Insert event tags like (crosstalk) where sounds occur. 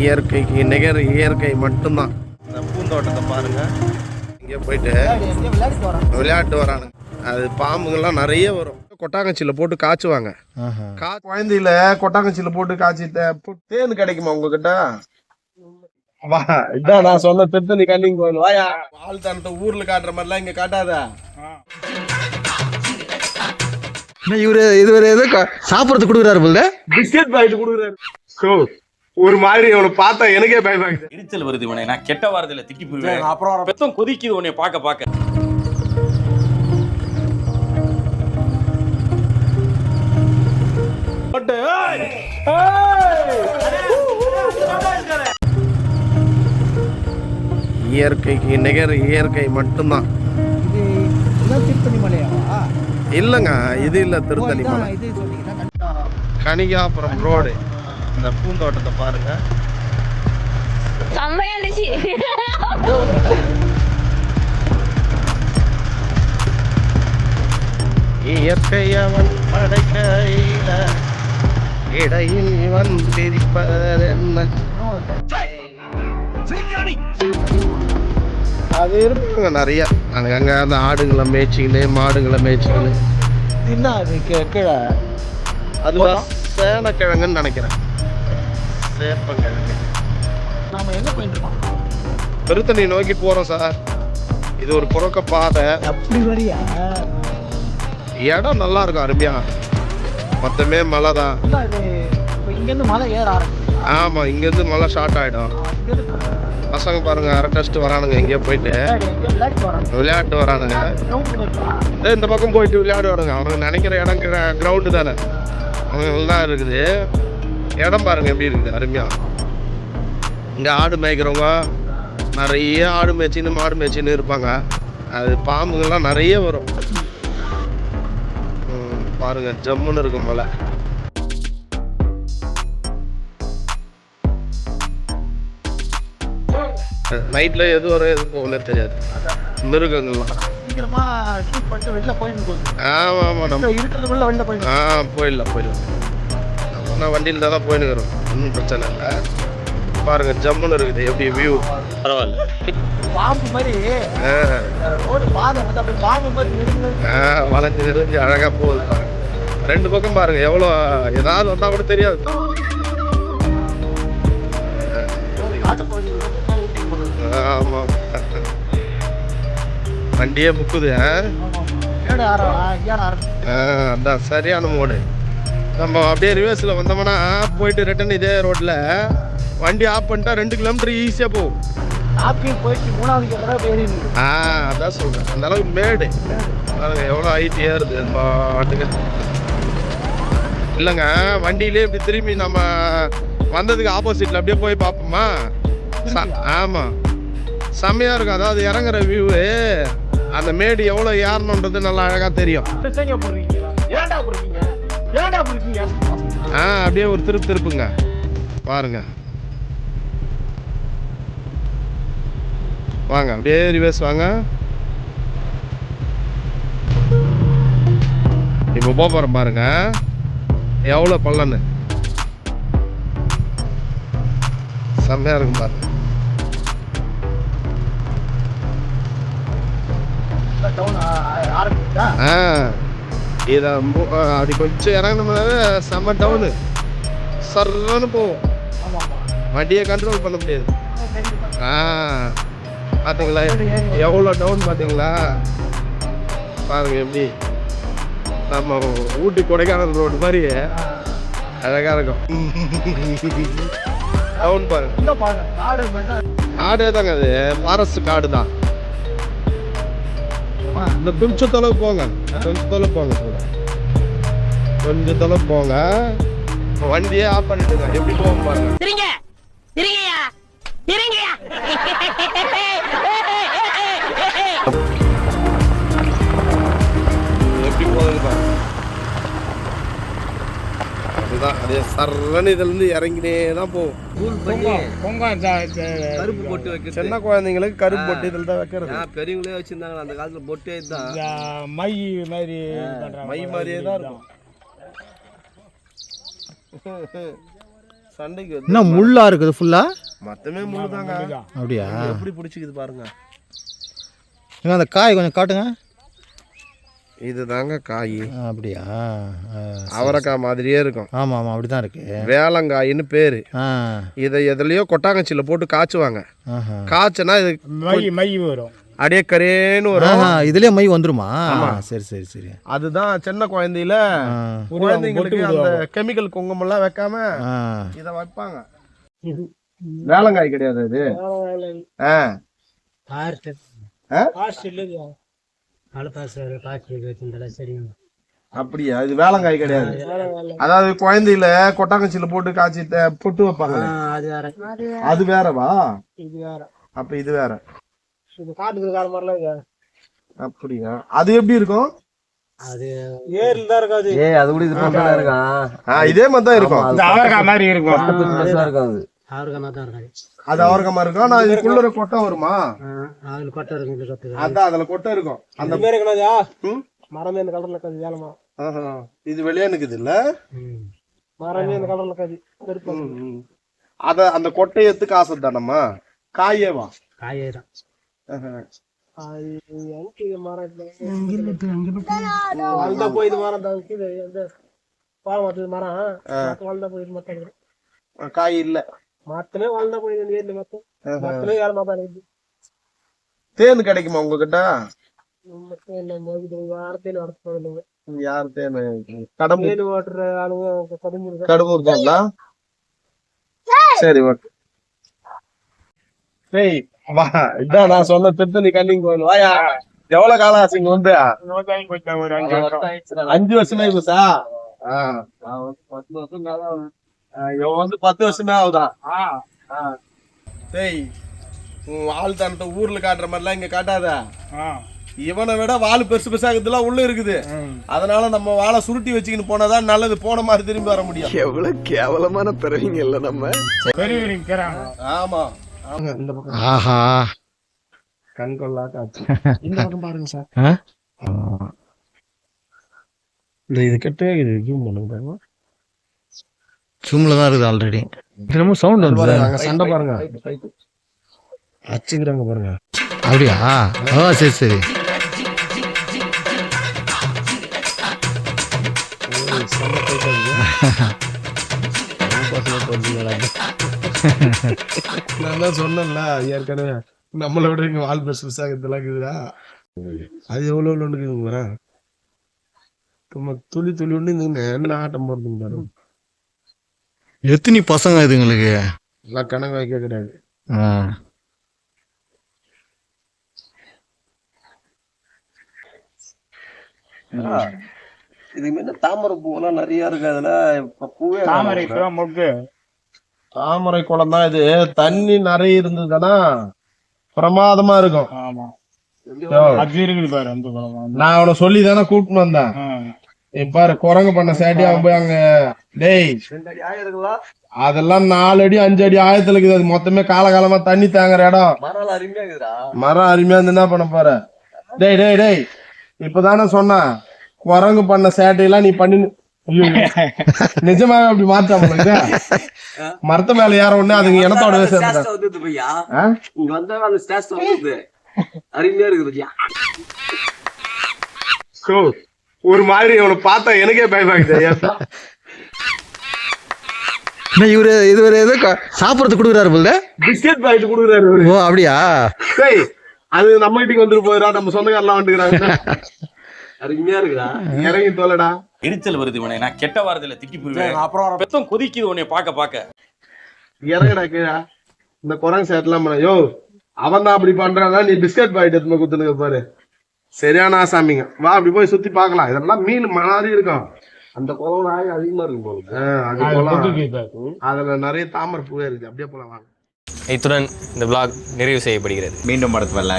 இயற்கைக்கு நிகர் இயற்கை மட்டும்தான். இந்த பூந்தோட்டத்தை பாருங்க. இங்கே போயிட்டு விளையாட்டு வரானுங்க. அது பாம்புங்கள்லாம் நிறைய வரும். கொட்டாங்கச்சியில் போட்டு காய்ச்சுவாங்க. கா குழந்தையில கொட்டாங்கச்சியில் போட்டு காய்ச்சி தே- பு- தேன் கிடைக்குமா உங்ககிட்ட? வா இதான் நான் சொன்ன திருத்தணி கண்ணிங் கோயில். வாயா. ஆள் தனத்தை ஊர்ல காட்டுற மாதிரிலாம் இங்க காட்டாத. இவரு இது ஒரு ஏதோ சாப்பிட்றது கொடுக்குறாரு போல பிஸ்கெட் பாக்கெட் கொடுக்குறாரு. ஒரு மாதிரி இவனை பார்த்தா எனக்கே பயமாக்குது எரிச்சல் வருது உன்னை நான் கெட்ட வாரத்துல திட்டி போயிருவேன் அப்புறம் பெத்தம் கொதிக்குது உன்னை பார்க்க பார்க்க. இயற்கைக்கு நிகர் இயற்கை மட்டும்தான். இல்லைங்க இது இல்லை திருத்தணி மலை. கனிகாபுரம் ரோடு. இந்த பூந்தோட்டத்தை பாருங்க. செம்மையா இருந்துச்சு இயற்கையவன் படைக்கையில இடையில் வந்திருப்பது என்ன? அது இருக்குங்க நிறைய. அங்கங்க அந்த ஆடுங்களை மேய்ச்சிக்கின்னு மாடுங்களை மேய்ச்சிக்கின்னு என்ன அது கீழே அதுதான் சேனக்கிழங்குன்னு நினைக்கிறேன். சேப்பங்கிழங்கு நாம எங்க போயிட்டு இருக்கோம் பெருத்தணி நோக்கி போறோம் சார். இது ஒரு புறக்க பாதை. அப்படி வரியா? இடம் நல்லா இருக்கும் அருமையா. மொத்தமே மலை தான். இங்கேருந்து மலை ஏற ஆரம்பிச்சு ஆமா இங்கேருந்து மலை ஸ்டார்ட் ஆயிடும். பசங்க பாருங்க அரட்டஸ்ட்டு வரானுங்க எங்கேயோ போயிட்டு. விளையாட்டு வரானுங்க. ஏய், இந்த பக்கம் போயிட்டு விளையாடுவானுங்க அவங்க நினைக்கிற இடம் கிரவுண்டு தானே. அவங்க தான் இருக்குது. இடம் பாருங்க எப்படி இருக்குது. அருமையா. இங்கே ஆடு மேய்க்கிறவங்க நிறைய ஆடு மேய்ச்சின்னு மாடு மேய்ச்சின்னு இருப்பாங்க. அது பாம்புங்கள்லாம் நிறைய வரும். ம், பாருங்க ஜம்முன்னு இருக்கும் மலை நைட்டில் எது வரும் எது போகல தெரியாது. மிருகங்கள்லாம். சீக்கிரமா ஷூட் பண்ணிட்டு வெளில போயிட்டு ஆமாம் ஆமாம் நம்ம இருக்கிறதுக்குள்ள வெளில போயிட்டு ஆ போயிடலாம் போயிடலாம். நான் வண்டியில் தான் போயினுக்கிறோம் ஒன்றும் பிரச்சனை இல்லை. பாருங்க ஜம்முன்னு இருக்குது. எப்படி வியூ பரவாயில்ல. பாம்பு மாதிரி. ஆ. ரோடு பாதை வந்து அப்படியே பாம்பு மாதிரி நெருங்கு ஆ வளைஞ்சு நெறிஞ்சு அழகாக போகுது பாருங்க. ரெண்டு பக்கம் பாருங்க எவ்வளோ ஏதாவது வந்தால் கூட தெரியாது. ஆமாம் வண்டியே முக்குது அதான் சரியான மோடு நம்ம அப்படியே ரிவர்ஸில் வந்தோம்னா போயிட்டு ரிட்டன் இதே ரோட்டில் வண்டி ஆஃப் பண்ணிட்டா ரெண்டு கிலோமீட்டர் ஈஸியாக போகும். போயிட்டு மூணாவது ஆ அதான் சொல்கிறேன் அந்த அளவுக்கு மேடு. பாருங்க எவ்வளோ ஹைட் ஏறுது பாட்டுக்கு. இல்லைங்க வண்டியிலே இப்படி திரும்பி நம்ம வந்ததுக்கு ஆப்போசிட்டில் அப்படியே போய் பார்ப்போமா? ஆமாம் செம்மையாக இருக்கும். அதாவது இறங்குற வியூவு அந்த மேடு எவ்வளோ ஏறணுன்றது நல்லா அழகாக தெரியும். ஆ அப்படியே ஒரு திருப்பு திருப்புங்க. பாருங்க. வாங்க அப்படியே ரிவர்ஸ் வாங்க. இப்போ போக போகிறோம் பாருங்க. எவ்வளோ பள்ளன்னு. செம்மையாக இருக்கும் பாருங்க. ஆ. இதை அப்படி கொஞ்சம் இறங்கினோம்னாவே செம்ம டவுனு சர்றன்னு ஆமா வண்டியை கண்ட்ரோல் பண்ண முடியாது. ஆ பார்த்தீங்களா எவ்வளோ டவுன் பார்த்தீங்களா பாருங்க எப்படி. நம்ம ஊட்டி கொடைக்கானல் ரோடு மாதிரி அழகாக இருக்கும். டவுன் பாருங்க. காடே தாங்க அது. ஃபாரஸ்ட் காடு தான். இந்த கொஞ்சம் தொலைவு போங்க. கொஞ்சம் தொலைவு போங்க. கூட கொஞ்சம் தொலைவு போங்க. வண்டியே ஆஃப் பண்ணிட்டுங்க எப்படி போவோம் பாருங்க. அதுதான் அதே சர்றன்னு இதுல இருந்து இறங்கினே தான் போகும். கருப்பு பொட்டு வைக்கிறது. சின்ன குழந்தைங்களுக்கு கருப்பு போட்டு இதில் தான் வைக்கிறது. பெரியவங்களே வச்சிருந்தாங்க அந்த காலத்துல பொட்டே தான் மை மாதிரி மை மாதிரியே தான் இருக்கும். (laughs) சண்டைக்கு என்ன முள்ளா இருக்குது ஃபுல்லா மொத்தமே முள்ளுதாங்க. அப்படியா? எப்படி பிடிச்சிக்குது பாருங்க. அந்த காய் கொஞ்சம் காட்டுங்க. இதுதாங்க காய். ஆ, அப்படியா? அவரைக்காய் மாதிரியே இருக்கும். ஆமாம் ஆமாம் அப்படி தான் இருக்கு. வேளங்காயின்னு பேரு. இதை எதுலயோ கொட்டாங்கச்சியில் போட்டு காய்ச்சுவாங்க. காய்ச்சுனா இது மை மை வரும். அப்படியே கரேன்னு வரும் இதுலயே மை வந்துருமா? சரி சரி சரி. அதுதான் சின்ன குழந்தையில குழந்தைங்களுக்கு அந்த கெமிக்கல் குங்குமம்லாம் வைக்காம இதை வைப்பாங்க. வேளங்காய் கிடையாது இது ஆ. அப்படியா? இது வேளங்காய் கிடையாது. அதாவது குழந்தையில கொட்டாங்கச்சியில போட்டு காய்ச்சி புட்டு வைப்பாங்க அது வேறவா? அப்ப இது வேற. அப்படியா? அது எப்படி இருக்கும்? ஏய் அது கூட இது இருக்கான் ஆ, இதே மாதிரி தான் இருக்கும் இந்த அவரைக்காய் மாதிரி இருக்கும். பெருசா இருக்காது. அது அவரகமா இருக்கும் ஆனா இதுக்குள்ள ஒரு கொட்டை வருமா? அதான் அதுல கொட்டை இருக்கும். அந்த ம்? மரமே இந்த கலர்ல கதி வேலைமா ஆஹா. இது வெளியே நிக்குது இல்ல? மரமே இந்த கலர்ல கதி கருப்பு. அத அந்த கொட்டையை எடுத்து காசு தானம்மா? காயேவா? எனக்கு இது மரம் இல்லை வளர்ந்தா போய் இது மரம் தான் கீழே பாலம் மரம். மத்த வளர்ந்தா போய் இது மத்தம் காய் இல்ல. மத்தமே வளர்ந்தா போய் இந்த ஏரியில மத்தம். மத்தமே வேலை மாத்தான் இருக்குது தேன் கிடைக்குமா உங்ககிட்ட? யார் தேன் கடம்பு தேனி? ஓட்டுற ஆளுங்க தான்ல சரி ஓகே. டேய் வா. இதான் நான் சொன்ன திருத்தணி கன்னிங் கோயில். வாயா. எவ்வளவு காலம் ஆச்சு இங்க வந்து? அஞ்சு வருஷம். அஞ்சு இவன் வந்து பத்து வருஷமே ஆகுதான் டேய் உன் வால் தனத்தை ஊர்ல காட்டுற மாதிரிலாம் இங்க காட்டாத. இவனை விட வால் பெருசு பெருசா இருக்குதுலாம் உள்ள இருக்குது. அதனால நம்ம வாழை சுருட்டி வச்சுக்கின்னு போனாதான் நல்லது. போன மாதிரி திரும்பி வர முடியும். எவ்வளவு கேவலமான பிறவிங்க இல்ல நம்ம. ஆமா. இந்த பக்கம். ஆஹா. கண் கொள்ளா காட்சி. இந்த பக்கம் பாருங்க சார்? இந்த இது கெட்ட இது ஜூம் பண்ணுங்க. பாருங்க ஜூம்ல தான் இருக்குது ஆல்ரெடி என்னமோ சவுண்ட் வந்து பாருங்க, அங்க சண்டை பாருங்க. அச்சுக்கிறாங்க பாருங்க. அப்படியா? ஓ சரி சரி. நான் தான் சொன்னேன்ல ஏற்கனவே. நம்மளை விட இங்க வால் பெருசு பெருசாக இதெல்லாம் இருக்குதுடா. அது எவ்வளோ எவ்வளோ இருக்குதுங்க துளி துளி ஒன்று இந்த என்ன ஆட்டம் போடுதுங்க பாரு. எத்தனை பசங்க இதுங்களுக்கு எல்லாம் கணக்கு வைக்க கிடையாது. இதுக்கு முன்ன தாமரை பூவெல்லாம் நிறைய இருக்கு. அதுல இப்ப பூவே தாமரை மொக்கு? தாமரை குளம் தான் இது. தண்ணி நிறைய இருந்ததுன்னா பிரமாதமா இருக்கும். ஆமா. யோ, அது இருக்குது பாரு அந்த குளம். நான் அவனை சொல்லி தானே கூட்டின்னு வந்தேன். பாரு குரங்கு பண்ண சேட்டி அவன் போய் அங்க டேய் அதெல்லாம் நாலு அடி அஞ்சு அடி ஆயத்துல இருக்குது. அது மொத்தமே காலகாலமா தண்ணி தாங்குற இடம். மரம் அருமையா இருந்து என்ன பண்ண போற? டேய் டேய் டேய் இப்பதானே சொன்னேன் குரங்கு பண்ண சேட்டையெல்லாம் நீ பண்ணி ஐயோ, (laughs) நிஜமாவே அப்படி மாற்றாம மரத்து மேல ஏற உடனே அதுங்க ஸ்டேஸ் வந்துது அருமையா இருக்குது ஒரு மாதிரி இவனை பார்த்தா எனக்கே பயமாக்குது இவரு இது ஒரு ஏதோ சாப்பிடறதுக்கு கொடுக்குறாரு போல. பிஸ்கெட் பாக்கெட் கொடுக்குறாரு இவரு. ஓ அப்படியா? டேய் அது நம்ம வீட்டுக்கு வந்துட்டு போயிடா நம்ம சொந்தக்காரெல்லாம் வந்துக்கிறாங்க. அருமையா இருக்குதா இறங்கி தோலடா. எரிச்சல் வருது உனே நான் கெட்ட வாரத்துல திட்டி போயிருவேன் அப்புறம் பெத்தம் கொதிக்குது உன்னை பார்க்க பார்க்க. இறங்கடா கீழே. இந்த குரங்கு சேட்டெல்லாம் பண்ண யோ அவன் தான் அப்படி பண்றானா நீ பிஸ்கட் பாக்கெட் எடுத்து குத்துனுங்க பாரு. சரியான ஆசாமிங்க. வா அப்படி போய் சுத்தி பார்க்கலாம். இதெல்லாம் மீன் மாதிரி இருக்கும். அந்த குளம் நாய் அதிகமா இருக்கும் போல. அது போலாம் அதுல நிறைய தாமரை பூவே இருக்கு அப்படியே போலாம் வாங்க. இத்துடன் இந்த vlog நிறைவு செய்யப்படுகிறது. மீண்டும் அடுத்த வரல